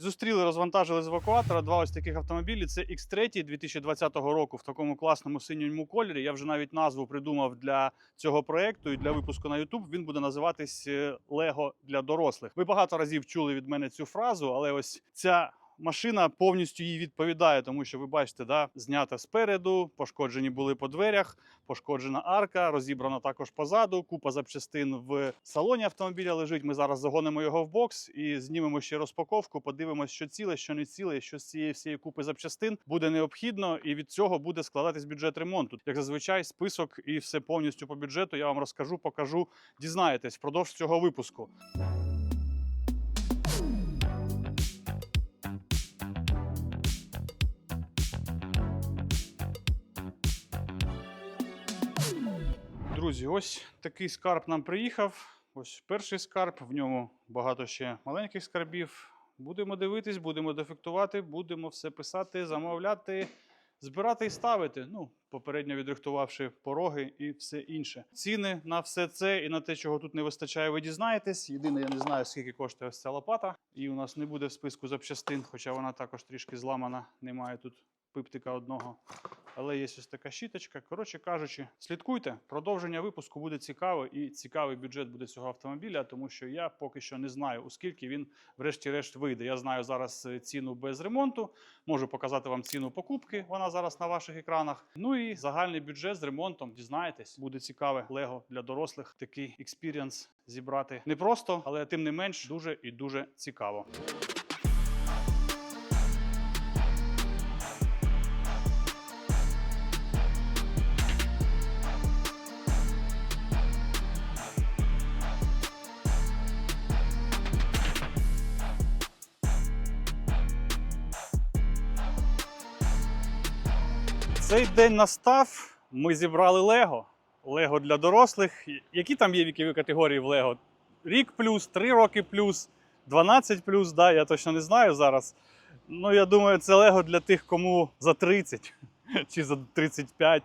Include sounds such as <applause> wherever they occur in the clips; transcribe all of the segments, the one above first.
Зустріли, розвантажили з евакуатора два ось таких автомобілі. Це X3 2020 року в такому класному синьому кольорі. Я вже навіть назву придумав для цього проекту і для випуску на YouTube. Він буде називатись е, Лего для дорослих. Ви багато разів чули від мене цю фразу, але ось ця. Машина повністю їй відповідає, тому що ви бачите, да, знята спереду, пошкоджені були по дверях, пошкоджена арка, розібрана також позаду. Купа запчастин в салоні автомобіля лежить. Ми зараз загонимо його в бокс і знімемо ще розпаковку. Подивимося, що ціле, що не ціле, що з цієї всієї купи запчастин буде необхідно, і від цього буде складатись бюджет ремонту. Як зазвичай, список і все повністю по бюджету. Я вам розкажу, покажу. Дізнаєтесь впродовж цього випуску. Друзі, ось такий скарб нам приїхав. Ось перший скарб, в ньому багато ще маленьких скарбів. Будемо дивитись, будемо дефектувати, будемо все писати, замовляти, збирати і ставити. Ну, попередньо відрихтувавши пороги і все інше. Ціни на все це і на те, чого тут не вистачає, ви дізнаєтесь. Єдине, я не знаю, скільки коштує ось ця лопата. І у нас не буде в списку запчастин, хоча вона також трішки зламана, немає тут пиптика одного. Але є ось така щіточка. Коротше кажучи, слідкуйте. Продовження випуску буде цікаво і цікавий бюджет буде цього автомобіля, тому що я поки що не знаю, у скільки він, врешті-решт, вийде. Я знаю зараз е, ціну без ремонту. Можу показати вам ціну покупки. Вона зараз на ваших екранах. Ну і загальний бюджет з ремонтом. Дізнаєтесь, буде цікаве Лего для дорослих. Такий експірієнс зібрати не просто, але тим не менш дуже і дуже цікаво. Цей день настав. Ми зібрали Лего. Лего для дорослих. Які там є вікові категорії в Лего? Рік плюс, 3 роки плюс, 12 плюс, да, я точно не знаю зараз. Ну, я думаю, це Лего для тих, кому за 30 <laughs> чи за 35.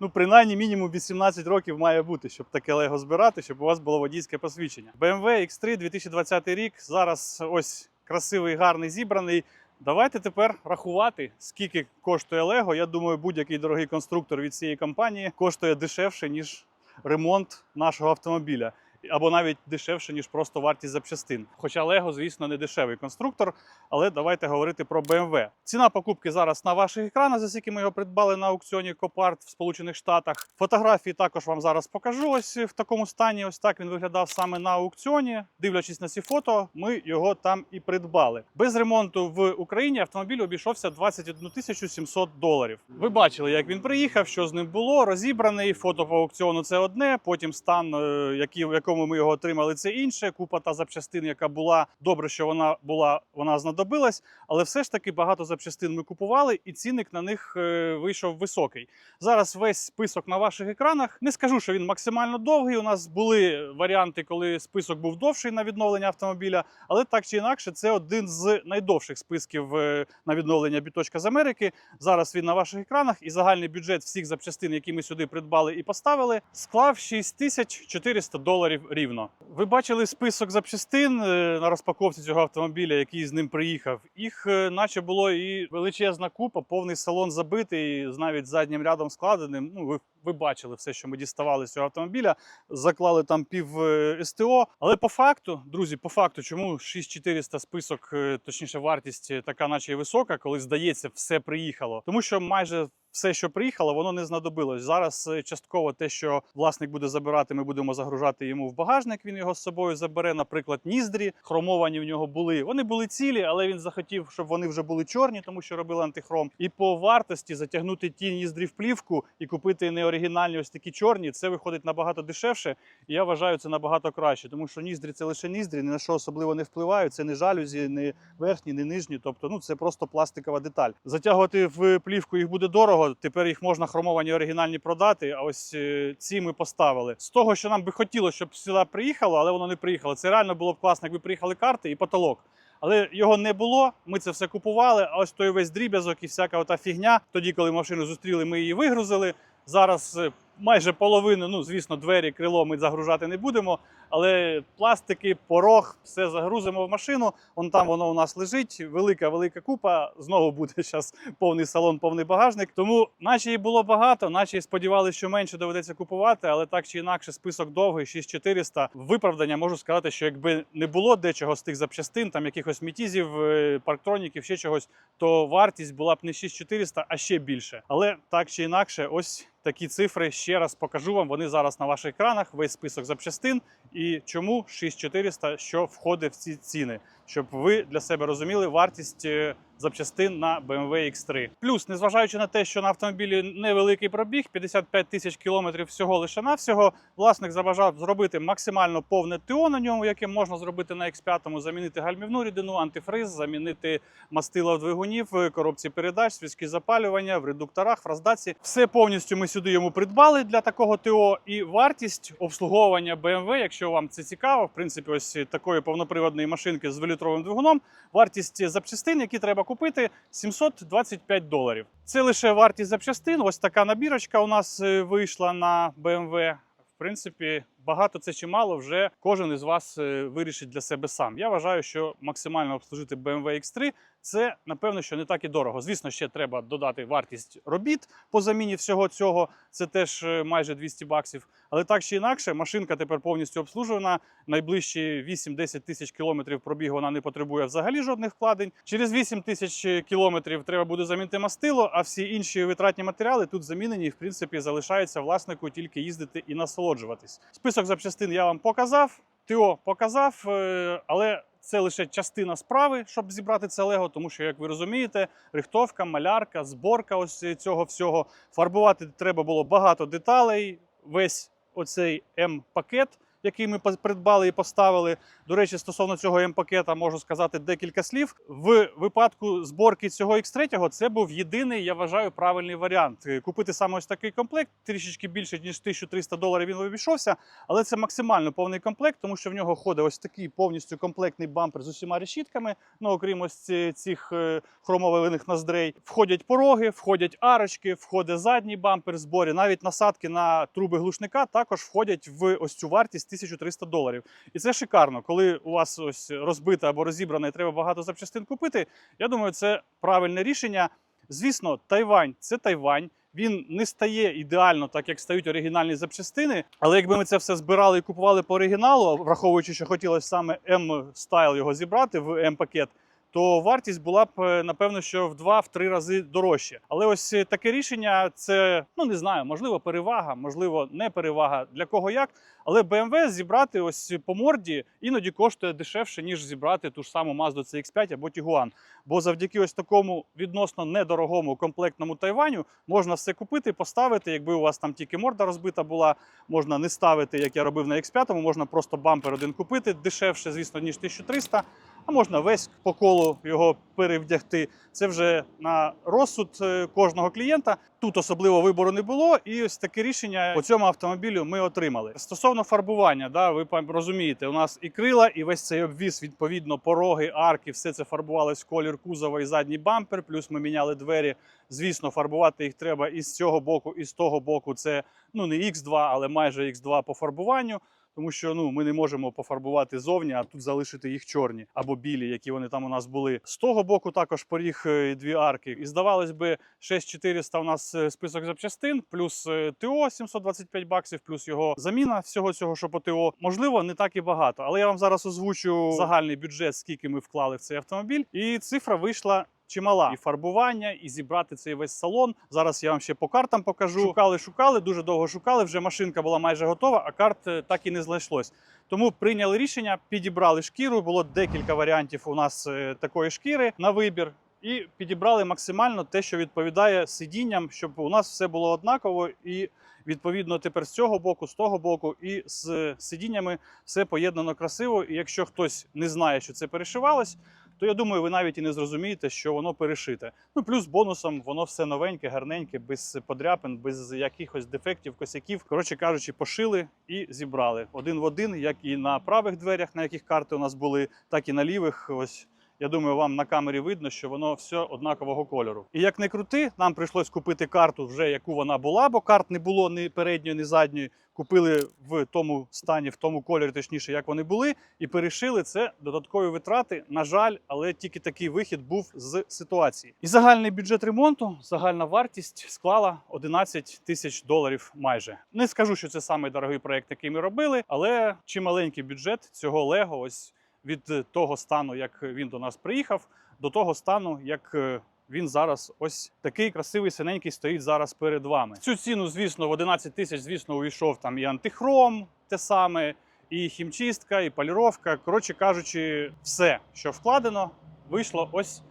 Ну, принаймні, мінімум 18 років має бути, щоб таке Лего збирати, щоб у вас було водійське посвідчення. BMW X3 2020 рік. Зараз ось красивий, гарний, зібраний. Давайте тепер рахувати, скільки коштує Лего. Я думаю, будь-який дорогий конструктор від цієї компанії коштує дешевше, ніж ремонт нашого автомобіля. Або навіть дешевше, ніж просто вартість запчастин. Хоча Лего, звісно, не дешевий конструктор, але давайте говорити про BMW. Ціна покупки зараз на ваших екранах, за скільки ми його придбали на аукціоні Copart в Сполучених Штатах. Фотографії також вам зараз покажу. Ось в такому стані. Ось так він виглядав саме на аукціоні. Дивлячись на ці фото, ми його там і придбали. Без ремонту в Україні автомобіль обійшовся 21 тисячу 700 доларів. Ви бачили, як він приїхав, що з ним було. Розібраний фото по аукціону це одне. Потім стан, е, який, якому ми його отримали, це інше. Купа та запчастин, яка була добре, що вона була, вона знадобилась, але все ж таки багато запчастин ми купували, і цінник на них е, вийшов високий. Зараз весь список на ваших екранах. Не скажу, що він максимально довгий. У нас були варіанти, коли список був довший на відновлення автомобіля, але так чи інакше, це один з найдовших списків е, на відновлення біточка з Америки. Зараз він на ваших екранах, і загальний бюджет всіх запчастин, які ми сюди придбали і поставили, склав 6400 доларів рівно. Ви бачили список запчастин е, на розпаковці цього автомобіля, який з ним приїхав. Їх, е, наче було і величезна купа, повний салон забитий, з навіть заднім рядом складеним. Ну, ви, ви бачили все, що ми діставали з цього автомобіля. Заклали там пів е, СТО. Але по факту, друзі, по факту, чому 6400 список, точніше, вартість така, наче і висока, коли здається, все приїхало. Тому що майже все, що приїхало, воно не знадобилось. Зараз е, частково те, що власник буде забирати, ми будемо загружати йому в багажник. Він його з собою забере. Наприклад, ніздрі хромовані в нього були. Вони були цілі, але він захотів, щоб вони вже були чорні, тому що робили антихром. І по вартості затягнути ті ніздрі в плівку і купити неоригінальні ось такі чорні. Це виходить набагато дешевше. І я вважаю це набагато краще, тому що ніздрі це лише ніздрі, ні на що особливо не впливають. Це не жалюзі, не верхні, не нижні. Тобто, ну це просто пластикова деталь. Затягувати в плівку їх буде дорого. Тепер їх можна хромовані оригінальні продати. А ось е, ці ми поставили. З того, що нам би хотілося, щоб сюди приїхало, але воно не приїхало. Це реально було б класно, якби приїхали карти і потолок. Але його не було. Ми це все купували. А ось той весь дріб'язок і всяка ота фігня. Тоді, коли машину зустріли, ми її вигрузили. Зараз е, майже половину, ну звісно, двері, крило ми загружати не будемо. але пластики, порог, все загрузимо в машину. Вон там воно у нас лежить. Велика, велика купа. Знову буде <laughs> зараз повний салон, повний багажник. Тому, наче і було багато, наче і сподівалися, що менше доведеться купувати, але так чи інакше, список довгий, 6400. Виправдання можу сказати, що якби не було дечого з тих запчастин, там якихось мітізів, е, парктроніків, ще чогось, то вартість була б не 6400, а ще більше. Але так чи інакше, ось такі цифри ще раз покажу вам. Вони зараз на ваших екранах. Весь список запчастин і чому 6400, що входить в ці ціни, щоб ви для себе розуміли вартість е, запчастин на BMW X3. Плюс, незважаючи на те, що на автомобілі невеликий пробіг, 55 тисяч кілометрів всього лише навсього, власник забажав зробити максимально повне ТО на ньому, яке можна зробити на X5, замінити гальмівну рідину, антифриз, замінити мастила двигунів, коробці передач, свічки запалювання, в редукторах, в роздатці. Все повністю ми сюди йому придбали для такого ТО. І вартість обслуговування BMW, якщо вам це цікаво, в принципі, ось такої повноприводної машинки з дволітровим двигуном. Вартість запчастин, які треба купити, 725 доларів. Це лише вартість запчастин. Ось така набірочка у нас е, вийшла на BMW. В принципі, багато це чи мало вже кожен із вас е, вирішить для себе сам. Я вважаю, що максимально обслужити BMW X3 це напевно, що не так і дорого. Звісно, ще треба додати вартість робіт по заміні всього цього. Це теж е, майже 200 баксів. Але так чи інакше, машинка тепер повністю обслужена. Найближчі 8-10 тисяч кілометрів пробігу вона не потребує взагалі жодних вкладень. Через 8 тисяч кілометрів треба буде замінити мастило, а всі інші витратні матеріали тут замінені і в принципі залишається власнику тільки їздити і насолоджуватись. Список запчастин я вам показав. ТО показав, е, але це лише частина справи, щоб зібрати це лего, тому що, як ви розумієте, рихтовка, малярка, зборка ось цього всього. Фарбувати треба було багато деталей. Весь оцей М-пакет, який ми придбали і поставили. До речі, стосовно цього М-пакета можу сказати декілька слів. В випадку зборки цього X3 це був єдиний, я вважаю, правильний варіант. Е, Купити саме ось такий комплект, трішечки більше ніж 1300 доларів він обійшовся, але це максимально повний комплект, тому що в нього ходить ось такий повністю комплектний бампер з усіма решітками. Ну окрім ось цих е, хромових ноздрей. Входять пороги, входять арочки, входить задній бампер зборі. Навіть насадки на труби глушника також входять в ось цю вартість 1300 доларів. І це шикарно, коли у вас ось розбита або розібрана і треба багато запчастин купити. Я думаю, це правильне рішення. Звісно, Тайвань це Тайвань. Він не стає ідеально, так як стають оригінальні запчастини. Але якби ми це все збирали і купували по оригіналу, враховуючи, що хотілося саме М-стайл його зібрати в M-пакет, то вартість була б е, напевно, що в 2-3 рази дорожче. Але ось е, таке рішення це ну не знаю, можливо, перевага, можливо, не перевага для кого як. Але BMW зібрати ось по морді іноді коштує дешевше, ніж зібрати ту ж саму Mazda CX-5 або Tiguan. Бо завдяки ось такому відносно недорогому комплектному Тайваню можна все купити, поставити. Якби у вас там тільки морда розбита була, можна не ставити, як я робив на X5, можна просто бампер один купити дешевше, звісно, ніж 1300 а можна весь по колу його перевдягти. Це вже на розсуд е, кожного клієнта. Тут особливо вибору не було, і ось таке рішення по цьому автомобілю ми отримали. Стосовно фарбування, да, ви розумієте, у нас і крила, і весь цей обвіз, відповідно, пороги, арки, все це фарбувалось в колір кузова і задній бампер. Плюс ми міняли двері. Звісно, фарбувати їх треба і з цього боку, і з того боку. Це ну не X2, але майже X2 по фарбуванню тому що ну ми не можемо пофарбувати зовні, а тут залишити їх чорні або білі, які вони там у нас були. З того боку також поріг е, дві арки. І здавалось би, 6400 у нас е, список запчастин, плюс е, ТО 725 баксів, плюс його заміна всього цього, що по ТО. Можливо, не так і багато. Але я вам зараз озвучу загальний бюджет, скільки ми вклали в цей автомобіль, і цифра вийшла. Чимала і фарбування, і зібрати цей весь салон. Зараз я вам ще по картам покажу. Шукали, шукали, дуже довго шукали. Вже машинка була майже готова, а карт е, так і не знайшлось. Тому прийняли рішення, підібрали шкіру. Було декілька варіантів у нас е, такої шкіри на вибір. І підібрали максимально те, що відповідає сидінням, щоб у нас все було однаково. І відповідно тепер з цього боку, з того боку, і з сидіннями все поєднано красиво. І якщо хтось не знає, що це перешивалось, то я думаю, ви навіть і не зрозумієте, що воно перешите. Ну плюс бонусом воно все новеньке, гарненьке, без подряпин, без якихось дефектів, косяків. Коротше кажучи, пошили і зібрали один в один, як і на правих дверях, на яких карти у нас були, так і на лівих. Ось Я думаю, вам на камері видно, що воно все однакового кольору. І як не крути, нам прийшлось купити карту вже яку вона була, бо карт не було ні передньої, ні задньої. Купили в тому стані, в тому кольорі, точніше, як вони були, і перешили це додаткові витрати. На жаль, але тільки такий вихід був з ситуації. І загальний бюджет ремонту, загальна вартість склала 11 тисяч доларів майже. Не скажу, що це самий дорогий проект, який ми робили, але чималенький бюджет цього Лего, ось від того стану, як він до нас приїхав, до того стану, як е, він зараз ось такий красивий синенький стоїть зараз перед вами. Цю ціну, звісно, в 11 тисяч, звісно, увійшов там і антихром, те саме, і хімчистка, і поліровка. Коротше кажучи, все, що вкладено, вийшло ось.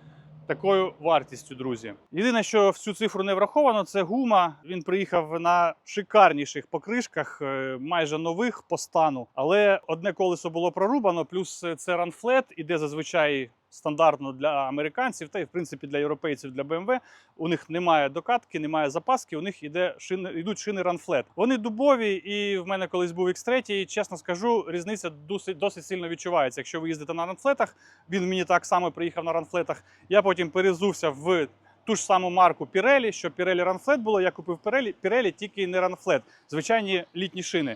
Такою вартістю, друзі. Єдине, що в цю цифру не враховано, це гума. Він приїхав на шикарніших покришках, е, майже нових по стану. Але одне колесо було прорубано, плюс це ранфлет, іде зазвичай стандартно для американців, та й в принципі для європейців, для BMW. У них немає докатки, немає запаски. У них іде шини, йдуть шини ранфлет. Вони дубові, і в мене колись був X3, і чесно скажу, різниця досить, досить сильно відчувається. Якщо ви їздите на ранфлетах, він мені так само приїхав на ранфлетах. Я потім перезувся в ту ж саму марку Pirelli, що Pirelli ранфлет було. Я купив Pirelli, Pirelli тільки не ранфлет, звичайні літні шини.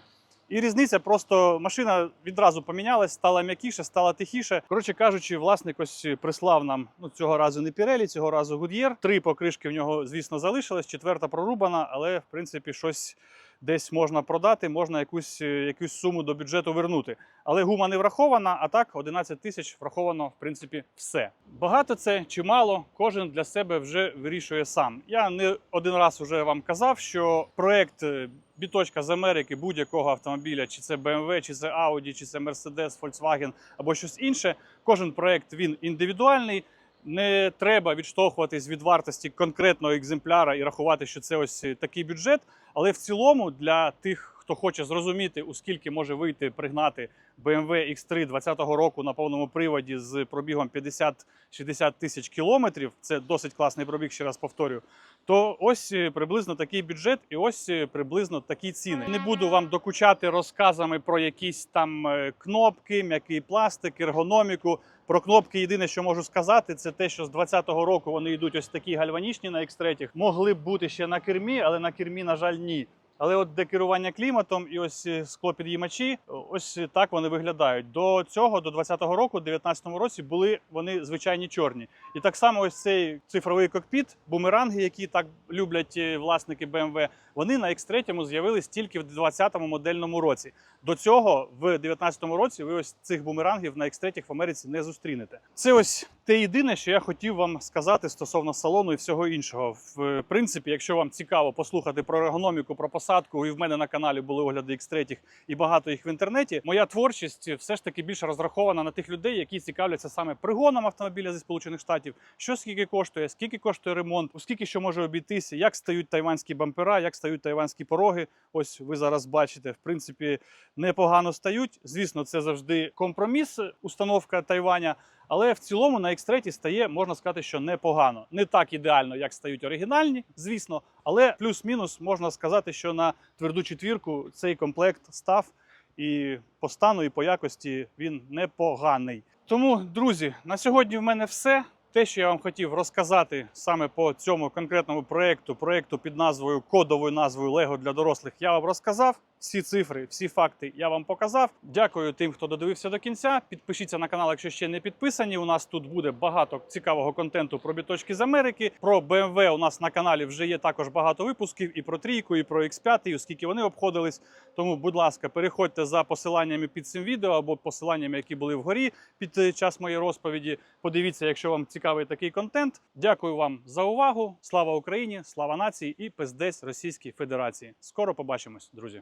І різниця просто машина відразу помінялась, стала м'якіше, стала тихіше. Коротше кажучи, власник ось прислав нам ну цього разу не Пірелі, цього разу Гуд'єр. Три покришки в нього, звісно, залишились. Четверта прорубана, але в принципі щось десь можна продати, можна якусь, е, якусь суму до бюджету вернути. Але гума не врахована, а так 11 тисяч враховано в принципі все. Багато це чи мало, кожен для себе вже вирішує сам. Я не один раз вже вам казав, що проект е, біточка з Америки будь-якого автомобіля, чи це BMW, чи це Audi, чи це Mercedes, Volkswagen або щось інше. Кожен проект він індивідуальний. Не треба відштовхуватись від вартості конкретного екземпляра і рахувати, що це ось такий бюджет. Але в цілому для тих, хто хоче зрозуміти, у скільки може вийти пригнати BMW X3 2020 року на повному приводі з пробігом 50-60 тисяч кілометрів, це досить класний пробіг, ще раз повторюю. То ось е, приблизно такий бюджет, і ось е, приблизно такі ціни. Не буду вам докучати розказами про якісь там е, кнопки, м'який пластик, ергономіку. Про кнопки єдине, що можу сказати, це те, що з 2020 року вони йдуть ось такі гальванічні на X3. Могли б бути ще на кермі, але на кермі, на жаль, ні. Але от де керування кліматом і ось е, склопідіймачі, ось так вони виглядають. До цього, до 2020 року, в 2019 році, були вони звичайні чорні. І так само ось цей цифровий кокпіт, бумеранги, які так люблять е, власники BMW, вони на X3 з'явились тільки в 2020 модельному році. До цього, в 2019 році, ви ось цих бумерангів на X3 в Америці не зустрінете. Це ось те єдине, що я хотів вам сказати стосовно салону і всього іншого. В принципі, якщо вам цікаво послухати про ергономіку, про посадку, і в мене на каналі були огляди X3 і багато їх в інтернеті. Моя творчість все ж таки більше розрахована на тих людей, які цікавляться саме пригоном автомобіля зі Сполучених Штатів, що скільки коштує, скільки коштує ремонт, у скільки що може обійтися, як стають тайванські бампера, як стають тайванські пороги. Ось ви зараз бачите, в принципі, непогано стають. Звісно, це завжди компроміс, установка Тайваня. Але в цілому на X3 стає, можна сказати, що непогано. Не так ідеально, як стають оригінальні, звісно, але плюс-мінус можна сказати, що на тверду четвірку цей комплект став і по стану, і по якості він непоганий. Тому, друзі, на сьогодні в мене все. Те, що я вам хотів розказати саме по цьому конкретному проєкту, проєкту під назвою кодовою назвою Лего для дорослих, я вам розказав. Всі цифри, всі факти я вам показав. Дякую тим, хто додивився до кінця. Підпишіться на канал, якщо ще не підписані. У нас тут буде багато цікавого контенту про біточки з Америки. Про BMW у нас на каналі вже є також багато випусків і про трійку, і про X5, і оскільки вони обходились. Тому, будь ласка, переходьте за посиланнями під цим відео або посиланнями, які були вгорі під час моєї розповіді. Подивіться, якщо вам цікавий такий контент. Дякую вам за увагу. Слава Україні, слава нації і пиздець Російській Федерації. Скоро побачимось, друзі.